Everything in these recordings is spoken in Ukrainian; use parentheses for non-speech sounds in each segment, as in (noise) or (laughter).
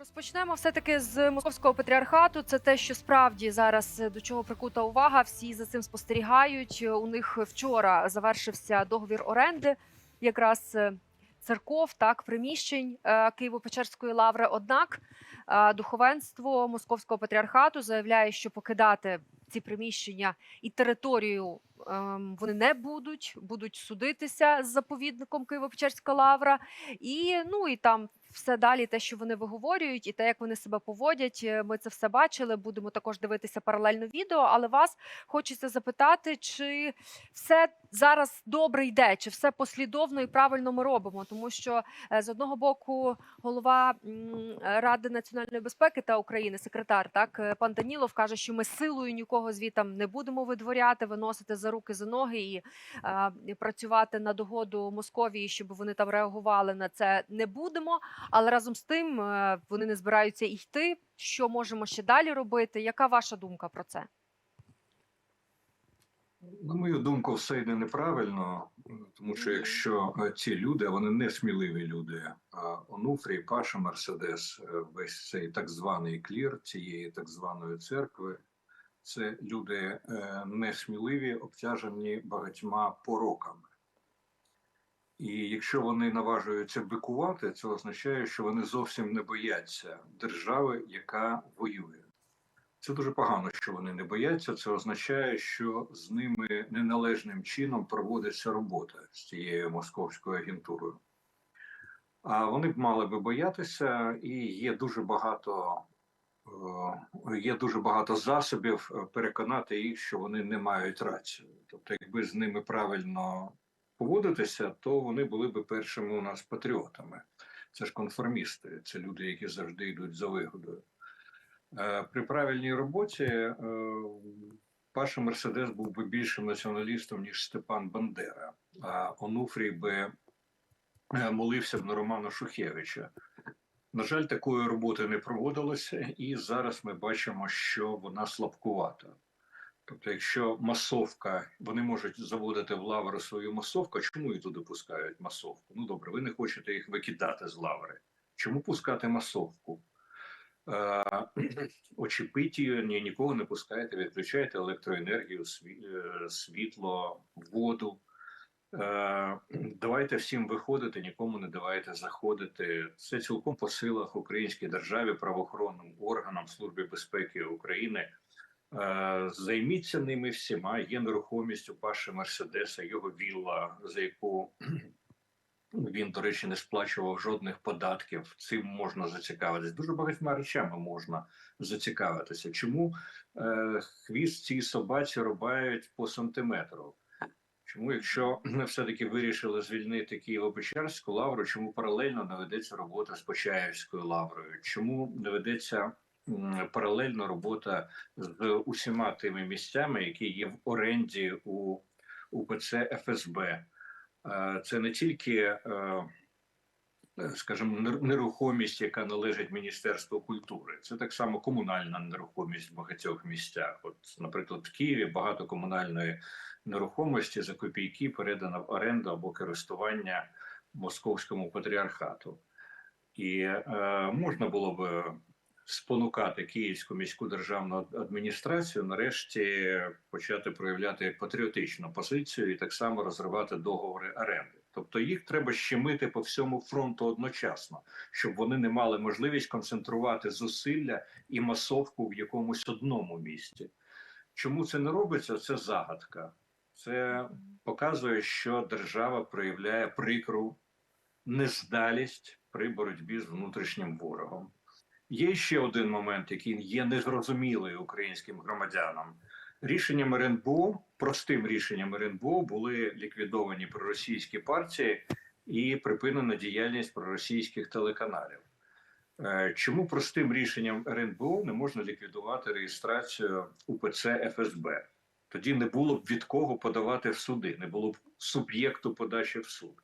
Розпочнемо все-таки з московського патріархату. Це те, що справді зараз е, до чого прикута увага. Всі за цим спостерігають. У них вчора завершився договір оренди, якраз е, церков, так приміщень е, Києво-Печерської лаври. Однак е, духовенство московського патріархату заявляє, що покидати ці приміщення і територію ем, вони не будуть, будуть судитися з заповідником Києво-Печерська лавра. І ну і там все далі, те, що вони виговорюють, і те, як вони себе поводять. е, Ми це все бачили. Будемо також дивитися паралельно відео. Але вас хочеться запитати, чи все зараз добре йде, чи все послідовно і правильно ми робимо, тому що е, з одного боку голова Ради національної безпеки та України, секретар, так е, пан Данілов каже, що ми силою нікого звітам не будемо видворяти, виносити за руки за ноги і е, працювати на догоду Московії, щоб вони там реагували на це, не будемо. Але разом з тим е, вони не збираються йти. Що можемо ще далі робити? Яка ваша думка про це? На мою думку, все йде неправильно, тому що якщо е, ці люди, вони не сміливі люди, Онуфрій, Паша, Мерседес, е, весь цей так званий клір цієї так званої церкви, це люди е, несміливі, обтяжені багатьма пороками. І якщо вони наважуються бикувати, це означає, що вони зовсім не бояться держави, яка воює. Це дуже погано, що вони не бояться. Це означає, що з ними неналежним чином проводиться робота з цією московською агентурою. А вони б мали би боятися, і є дуже багато, е, є дуже багато засобів е, переконати їх, що вони не мають рацію. Тобто, якби з ними правильно поводитися, то вони були б першими у нас патріотами. Це ж конформісти, це люди, які завжди йдуть за вигодою. Е, При правильній роботі е, Паша Мерседес був би більшим націоналістом, ніж Степан Бандера, а Онуфрій би е, молився б на Романа Шухевича. На жаль, такої роботи не проводилося, і зараз ми бачимо, що вона слабкувата. Тобто, якщо масовка, вони можуть заводити в лаври свою масовку, чому її туди пускають масовку? Ну добре, ви не хочете їх викидати з лаври. Чому пускати масовку? (clears throat) Ні, нікого не пускаєте, відключаєте електроенергію, е, світло, воду. Е, Давайте всім виходити, нікому не давайте заходити. Це цілком по силах українській державі, правоохоронним органам Службі безпеки України. Е, Займіться ними всіма. Є нерухомість у Паші Мерседеса, його вілла, за яку він, до речі, не сплачував жодних податків. Цим можна зацікавитися. Дуже багатьма речами можна зацікавитися. Чому е, хвіст цій собаці рубають по сантиметру? Чому, якщо все-таки вирішили звільнити Києво-Печерську лавру, чому паралельно не ведеться робота з Почаївською лаврою? Чому не ведеться паралельно робота з усіма тими місцями, які є в оренді у УПЦ ФСБ? Е, Це не тільки, е, скажімо, нерухомість, яка належить Міністерству культури, це так само комунальна нерухомість в багатьох місцях. От, наприклад, в Києві багато комунальної нерухомості за копійки передано в оренду або користування московському патріархату, і е, можна було би спонукати Київську міську державну адміністрацію нарешті почати проявляти патріотичну позицію і так само розривати договори оренди. Тобто їх треба щемити по всьому фронту одночасно, щоб вони не мали можливість концентрувати зусилля і масовку в якомусь одному місті. Чому це не робиться? Це загадка. Це показує, що держава проявляє прикру нездалість при боротьбі з внутрішнім ворогом. Є ще один момент, який є незрозумілий українським громадянам. Рішенням РНБО, простим рішенням РНБО, були ліквідовані проросійські партії і припинена діяльність проросійських телеканалів. Е, Чому простим рішенням РНБО не можна ліквідувати реєстрацію УПЦ ФСБ? Тоді не було б від кого подавати в суди, не було б суб'єкту подачі в суд.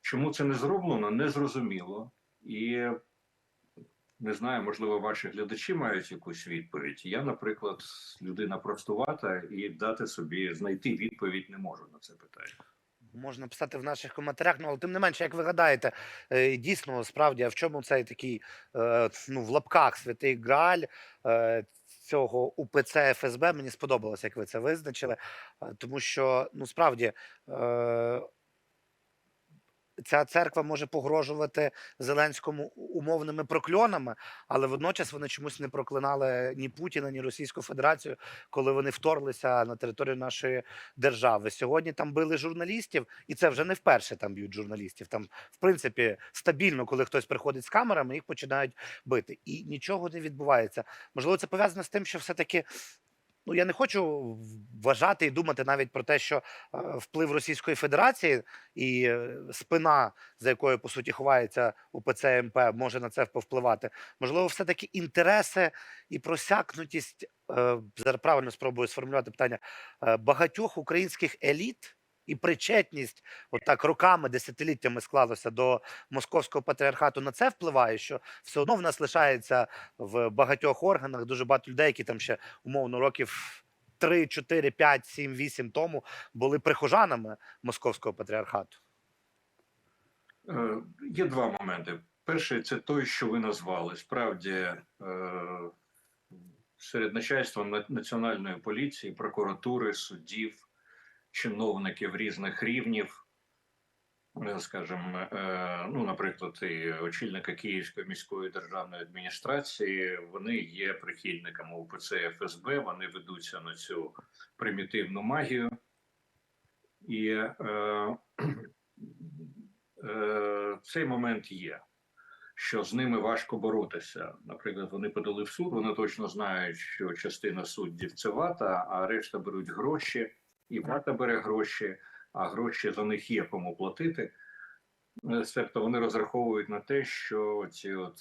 Чому це не зроблено, незрозуміло. І не знаю, можливо, ваші глядачі мають якусь відповідь. Я, наприклад, людина простувата і дати собі знайти відповідь не можу на це питання. можна писати в наших коментарях. Ну, але тим не менше, як ви гадаєте, е, дійсно, справді, а в чому цей такий е, ну, в лапках святий Грааль е, цього УПЦ ФСБ? Мені сподобалося, як ви це визначили. Тому що ну справді. Ця церква може погрожувати Зеленському умовними прокльонами, але водночас вони чомусь не проклинали ні Путіна, ні Російську Федерацію, коли вони вторглися на територію нашої держави. Сьогодні там били журналістів, і це вже не вперше там б'ють журналістів. Там, в принципі, стабільно, коли хтось приходить з камерами, їх починають бити, і нічого не відбувається. Можливо, це пов'язано з тим, що все-таки. Ну, я не хочу вважати і думати навіть про те, що е, вплив Російської Федерації і е, спина, за якою по суті ховається УПЦ МП, може на це повпливати. Можливо, все-таки інтереси і просякнутість е, зараз правильно спробую сформулювати питання багатьох українських еліт і причетність, отак роками, десятиліттями склалося до московського патріархату. На це впливає, що все одно в нас лишається в багатьох органах дуже багато людей, які там ще умовно років. 3, 4, 5, 7, 8 тому були прихожанами московського патріархату. Е, Є два моменти. Перший це той, що ви назвали. Справді е, серед начальства на- національної поліції, прокуратури, суддів, чиновників різних рівнів, е, скажімо, е, ну, наприклад, і очільника Київської міської державної адміністрації, вони є прихильниками УПЦ ФСБ, вони ведуться на цю примітивну магію. І е, е, цей момент є, що з ними важко боротися. Наприклад, вони подали в суд, вони точно знають, що частина суддів це вата, а решта беруть гроші, і вата бере гроші, а гроші за них є кому платити. Е, Тобто вони розраховують на те, що ці от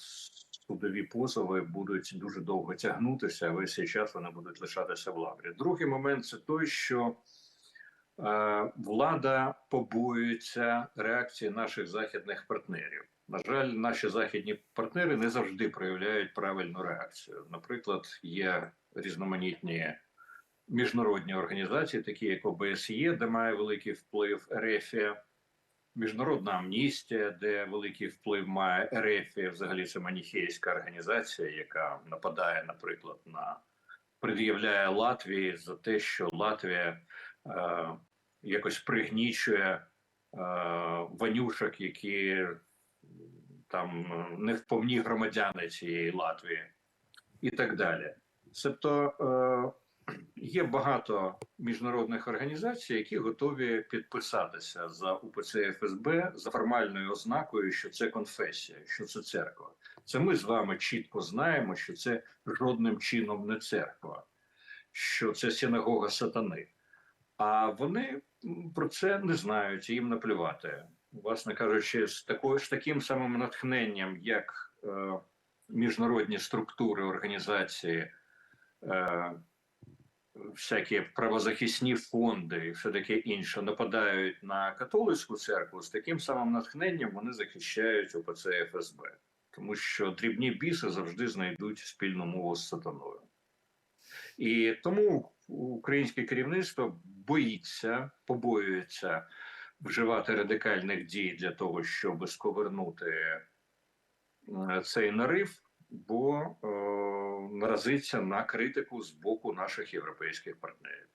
судові позови будуть дуже довго тягнутися, а весь цей час вони будуть лишатися в лаврі. Другий момент це той, що е, влада побоюється реакції наших західних партнерів. На жаль, наші західні партнери не завжди проявляють правильну реакцію. Наприклад, є різноманітні міжнародні організації, такі як ОБСЄ, де має великий вплив РЕФІА, Міжнародна амністія, де великий вплив має РЕФІА, взагалі це маніхейська організація, яка нападає, наприклад, на пред'являє Латвії за те, що Латвія е, якось пригнічує е, ванюшок, які там не вповні громадяни цієї Латвії, і так далі. Тобто е, є багато міжнародних організацій, які готові підписатися за УПЦ ФСБ за формальною ознакою, що це конфесія, що це церква. Це ми з вами чітко знаємо, що це жодним чином не церква, що це синагога сатани. А вони про це не знають, їм наплювати. Власне кажучи, з такою з таким самим натхненням, як е, міжнародні структури організації, е, всякі правозахисні фонди і все таке інше нападають на католицьку церкву, з таким самим натхненням вони захищають ОПЦ ФСБ, тому що дрібні біси завжди знайдуть спільну мову з сатаною. І тому українське керівництво боїться, побоюється вживати радикальних дій для того, щоб сковернути е, цей нарив, бо е, наразиться на критику з боку наших європейських партнерів.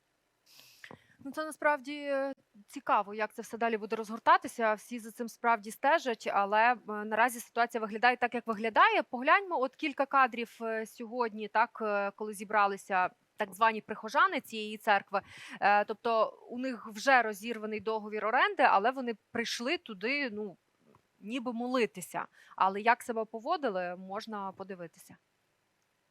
Ну, це насправді е, цікаво, як це все далі буде розгортатися. Всі за цим справді стежать, але е, наразі ситуація виглядає так, як виглядає. Погляньмо, от кілька кадрів е, сьогодні, так коли зібралися. Так звані прихожани цієї церкви, тобто у них вже розірваний договір оренди, але вони прийшли туди, ну ніби молитися. Але як себе поводили, можна подивитися.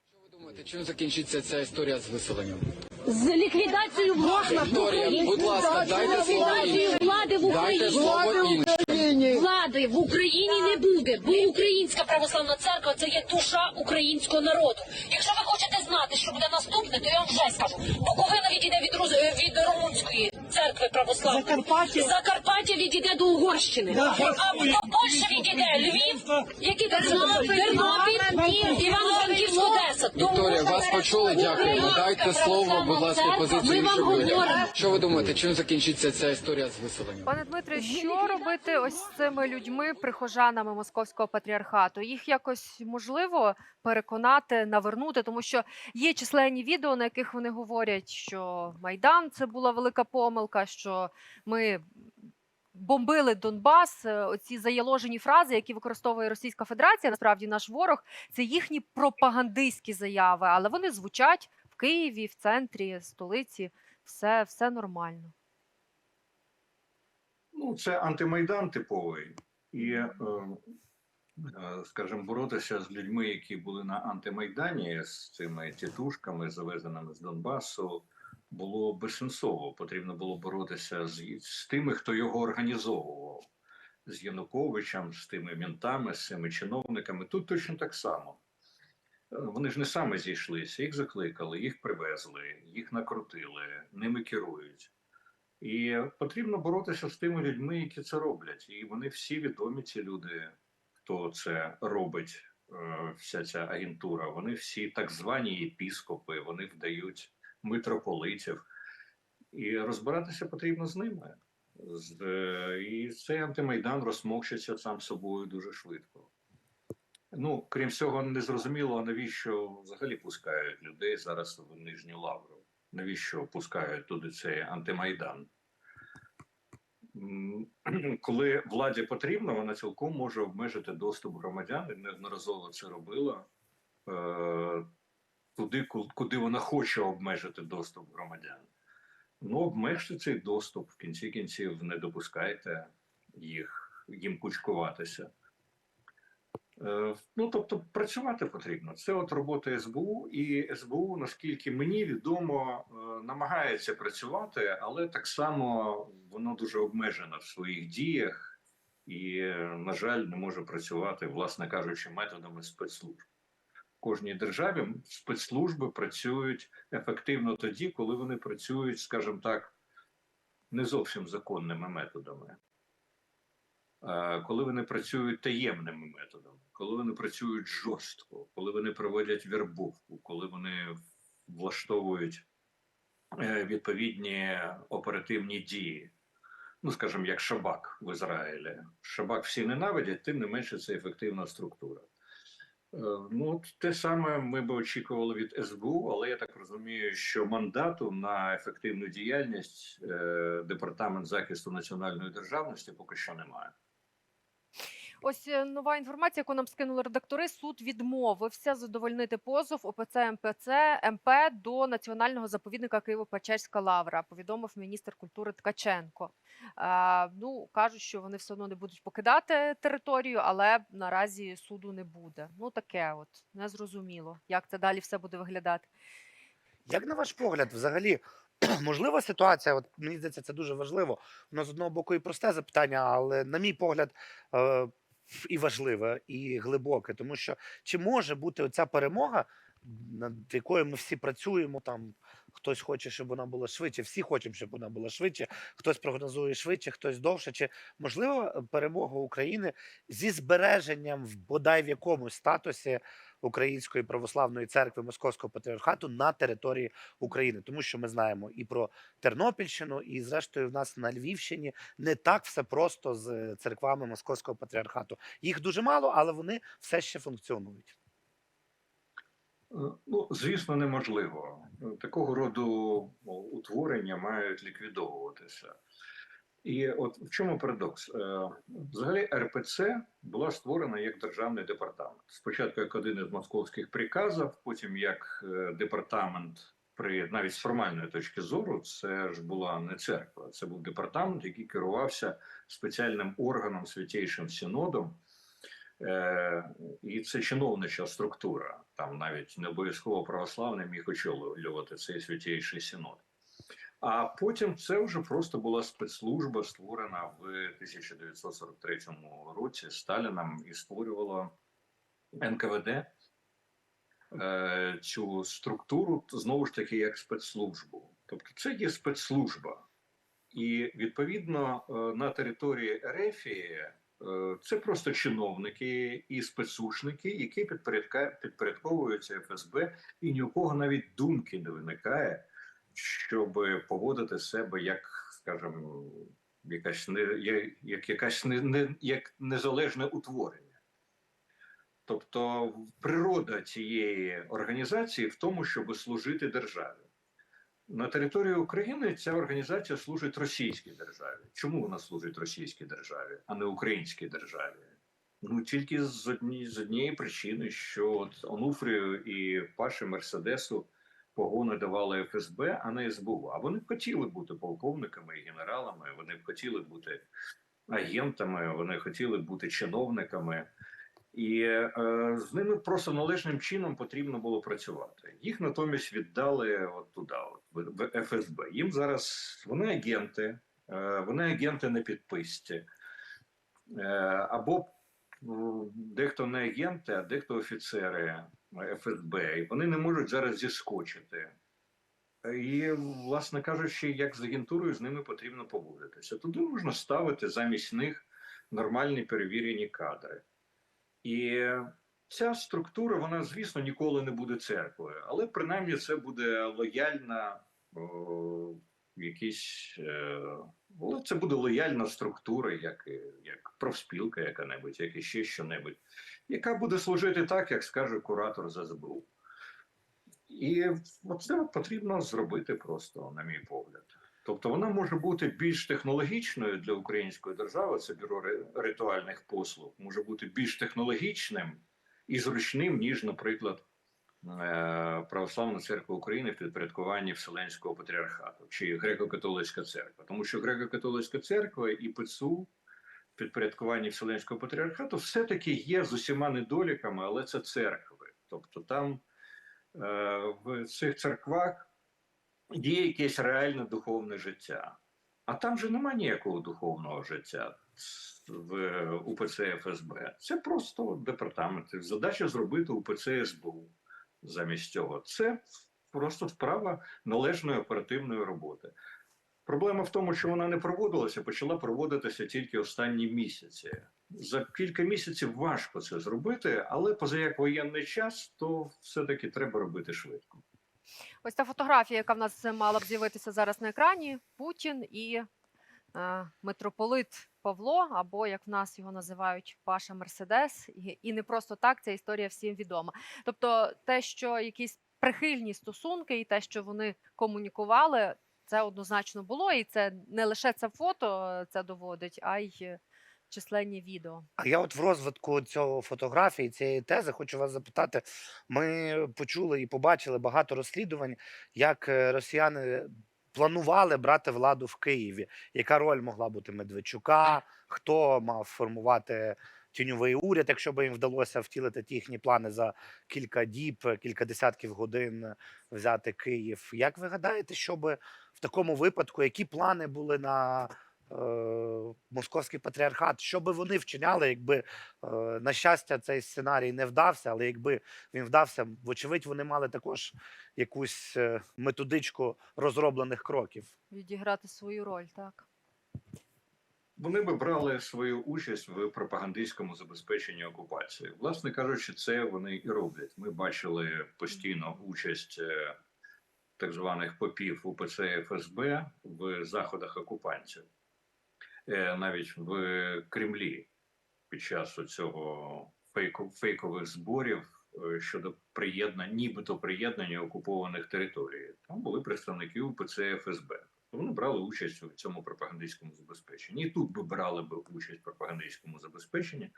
Що ви думаєте, чим закінчиться ця історія з виселенням? З ліквідацією влади в Вікторія, Україні. будь ласка, дайте слово іншим. влади в Дайте Україні. слово іншим. Влади в Україні не буде, бо Українська православна церква це є душа українського народу. Якщо ви хочете знати, що буде наступне, то я вам вже скажу. Буковина відійде від Руз... від Румунської церкви православної. Закарпаття. Закарпаття відійде до Угорщини. А до Польщі відійде Львів, який Тернопіль, Тернопіль, Івано-Франківськ, Одеса. Тому Вікторія, вас почули. Дякуємо. Дайте слово, будь ласка, позицію Ми вам говоримо. Що ви думаєте, чим закінчиться ця історія з виселенням? Пане Дмитре, що робити ось з цими людьми, прихожанами московського патріархату? Їх якось можливо переконати, навернути, тому що є численні відео, на яких вони говорять, що майдан це була велика помилка, що ми. Бомбили Донбас, Е, оці заяложені фрази, які використовує Російська Федерація, насправді наш ворог, це їхні пропагандистські заяви, але вони звучать в Києві, в центрі столиці. Все, все нормально. Ну, це антимайдан типовий. І, е, е, скажімо, боротися з людьми, які були на антимайдані, з цими тітушками, завезеними з Донбасу, було безсенсово. Потрібно було боротися з, з тими, хто його організовував, з Януковичем, з тими ментами, з цими чиновниками. Тут точно так само. Е, Вони ж не саме зійшлися, їх закликали, їх привезли, їх накрутили, ними керують. І потрібно боротися з тими людьми, які це роблять. І вони всі відомі, ці люди, хто це робить, е, вся ця агентура. Вони всі так звані єпіскопи, вони вдають митрополитів. І розбиратися потрібно з ними. Е, і цей антимайдан розмовчиться сам собою дуже швидко. Ну, крім цього, не зрозуміло, навіщо взагалі пускають людей зараз в Нижню Лавру. Навіщо пускають туди цей антимайдан? (clears throat) Коли владі потрібно, вона цілком може обмежити доступ громадян, і неодноразово це робила е, туди, куди вона хоче обмежити доступ громадян. Ну, обмежте цей доступ, в кінці кінців не допускайте їх, їм кучкуватися. Е, Ну, тобто, працювати потрібно. Це от робота СБУ, і СБУ, наскільки мені відомо, е, намагається працювати, але так само воно дуже обмежено в своїх діях і, е, на жаль, не може працювати, власне кажучи, методами спецслужб. Кожній державі спецслужби працюють ефективно тоді, коли вони працюють, скажімо так, не зовсім законними методами. Коли вони працюють таємними методами, коли вони працюють жорстко, коли вони проводять вербовку, коли вони влаштовують е, відповідні оперативні дії. Ну, скажімо, як Шабак в Ізраїлі. Шабак всі ненавидять, тим не менше це ефективна структура. Е, Ну, те саме ми би очікували від СБУ, але я так розумію, що мандату на ефективну діяльність е, департамент захисту національної державності поки що немає. Ось е, нова інформація, яку нам скинули редактори. Суд відмовився задовольнити позов ОПЦ МПЦ МП до національного заповідника Києво-Печерська лавра. Повідомив міністр культури Ткаченко. Е, ну кажуть, що вони все одно не будуть покидати територію, але наразі суду не буде. Ну таке, от незрозуміло, як це далі все буде виглядати. Як на ваш погляд, взагалі (clears throat) можлива ситуація? От мені здається, це дуже важливо. Воно з одного боку і просте запитання, але на мій погляд. І важливе, і глибоке, тому що чи може бути оця перемога, над якою ми всі працюємо, там хтось хоче, щоб вона була швидше, всі хочемо, щоб вона була швидше, хтось прогнозує швидше, хтось довше. Чи можливо перемога України зі збереженням в бодай в якомусь статусі Української православної церкви Московського патріархату на території України, тому що ми знаємо і про Тернопільщину, і зрештою в нас на Львівщині не так все просто з церквами Московського патріархату. Їх дуже мало, але вони все ще функціонують. Е, Ну, звісно, неможливо. Такого роду ну, утворення мають ліквідовуватися. І от в чому парадокс? Е, Взагалі, РПЦ була створена як державний департамент. Спочатку як один із московських приказів, потім як е, департамент, при навіть з формальної точки зору, це ж була не церква, це був департамент, який керувався спеціальним органом Святейшим Синодом. Е, і це чиновнича структура. Там навіть не обов'язково православний міг очолювати цей святейший синод. А потім це вже просто була спецслужба, створена в 1943 році Сталіном і створювала НКВД е, цю структуру знову ж таки як спецслужбу. Тобто це є спецслужба. І відповідно е, на території Ерефії Це просто чиновники і спецушники, які підпорядковуються ФСБ, і ні у кого навіть думки не виникає, щоб поводити себе як, скажімо, якась не як, як якась не, не як незалежне утворення. Тобто природа цієї організації в тому, щоб служити державі. На території України ця організація служить російській державі. Чому вона служить російській державі, а не українській державі? Ну тільки з одні, з однієї причини, що от Онуфрію і Паші Мерседесу погони давали ФСБ, а не СБУ. А вони б хотіли бути полковниками і генералами. Вони б хотіли бути агентами, вони хотіли бути чиновниками. І е, з ними просто належним чином потрібно було працювати. Їх натомість віддали от туди, от, в, ФСБ. Їм зараз вони агенти, е, вони агенти на підписці. Е, або дехто не агенти, а дехто офіцери ФСБ. І вони не можуть зараз зіскочити. І, власне кажучи, як з агентурою з ними потрібно поводитися. Туди можна ставити замість них нормальні перевірені кадри. І ця структура, вона, звісно, ніколи не буде церквою, але принаймні це буде лояльна о, якісь. Е, але це буде лояльна структура, як, як профспілка яка-небудь, як іще що-небудь, яка буде служити так, як скаже куратор з СБУ. І це потрібно зробити просто, на мій погляд. Тобто вона може бути більш технологічною для української держави, це бюро ритуальних послуг, може бути більш технологічним і зручним, ніж, наприклад, е, Православна церква України в підпорядкуванні Вселенського патріархату чи Греко-католицька церква. Тому що Греко-католицька церква і ПЦУ в підпорядкуванні Вселенського патріархату все-таки є з усіма недоліками, але це церкви. Тобто там е, в цих церквах є якесь реальне духовне життя. А там же немає ніякого духовного життя в УПЦ ФСБ. Це просто департамент. Задача зробити УПЦ СБУ замість цього. Це просто вправа належної оперативної роботи. Проблема в тому, що вона не проводилася, почала проводитися тільки останні місяці. За кілька місяців важко це зробити, але поза як воєнний час, то все-таки треба робити швидко. Ось ця фотографія, яка в нас мала б з'явитися зараз на екрані: Путін і митрополит Павло, або як в нас його називають Паша Мерседес. І, не просто так ця історія всім відома. Тобто, те, що якісь прихильні стосунки, і те, що вони комунікували, це однозначно було. І це не лише це фото е, це доводить, а й е, численні відео. А я от в розвитку цього фотографії, цієї тези, хочу вас запитати. Ми почули і побачили багато розслідувань, як е, росіяни планували брати владу в Києві. Яка роль могла бути Медведчука? Хто мав формувати тіньовий уряд, якщо б їм вдалося втілити ті їхні плани за кілька діб, кілька десятків годин взяти Київ? Як ви гадаєте, що би в такому випадку, які плани були на московський патріархат? Що би вони вчиняли, якби е, на щастя цей сценарій не вдався, але якби він вдався, вочевидь, вони мали також якусь е, методичку розроблених кроків. Відіграти свою роль, так. Вони би брали свою участь в пропагандистському забезпеченні окупації. Власне кажучи, це вони і роблять. Ми бачили постійно участь е, так званих попів УПЦ ФСБ в заходах окупантів, Е, навіть в Кремлі під час цього фейку, фейкових зборів е, щодо приєднання, нібито приєднання окупованих територій. Там були представники УПЦ ФСБ. Вони брали участь у цьому пропагандистському забезпеченні. І тут би брали би участь в пропагандистському забезпеченні.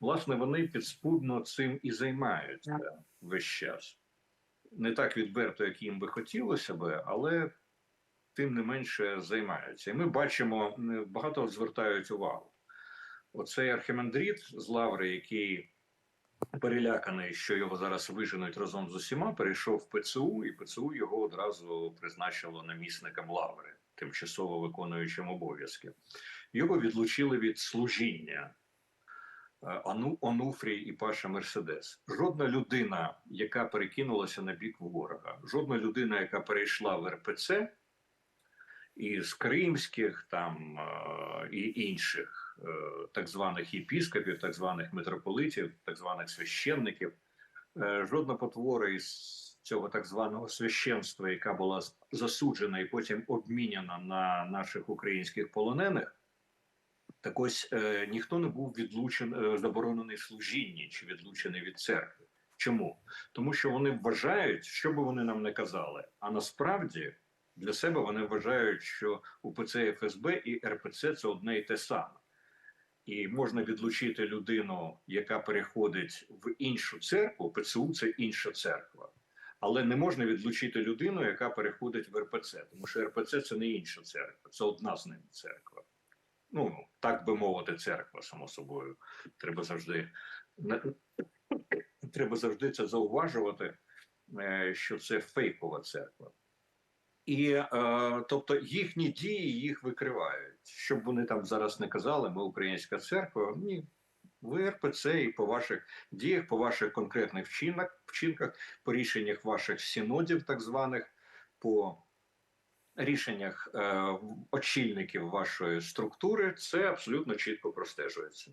Власне, вони підспудно цим і займаються весь час. Не так відверто, як їм би хотілося би, але тим не менше займаються. І ми бачимо, багато звертають увагу. Оцей архімандрит з Лаври, який переляканий, що його зараз виженуть разом з усіма, перейшов в ПЦУ, і ПЦУ його одразу призначило намісником Лаври, тимчасово виконуючим обов'язки. Його відлучили від служіння. Е, Ану Онуфрій і Паша Мерседес. Жодна людина, яка перекинулася на бік ворога, жодна людина, яка перейшла в РПЦ із кримських там е, і інших е, так званих єпіскопів, так званих митрополитів, так званих священників. Е, Жодна потвора із цього так званого священства, яка була засуджена і потім обміняна на наших українських полонених, так ось е, ніхто не був відлучений, заборонений служінні чи відлучений від церкви. Чому? Тому що вони вважають, що би вони нам не казали, а насправді для себе вони вважають, що УПЦ ФСБ і РПЦ це одне і те саме. І можна відлучити людину, яка переходить в іншу церкву. ПЦУ це інша церква, але не можна відлучити людину, яка переходить в РПЦ, тому що РПЦ це не інша церква, це одна з ними церква. Ну так би мовити, церква, само собою. Треба завжди треба завжди це зауважувати, е, що це фейкова церква. І е, тобто їхні дії їх викривають. Щоб вони там зараз не казали, ми українська церква. Ні, ви РПЦ і по ваших діях, по ваших конкретних вчинках, вчинках, по рішеннях ваших синодів, так званих, по рішеннях е, очільників вашої структури, це абсолютно чітко простежується.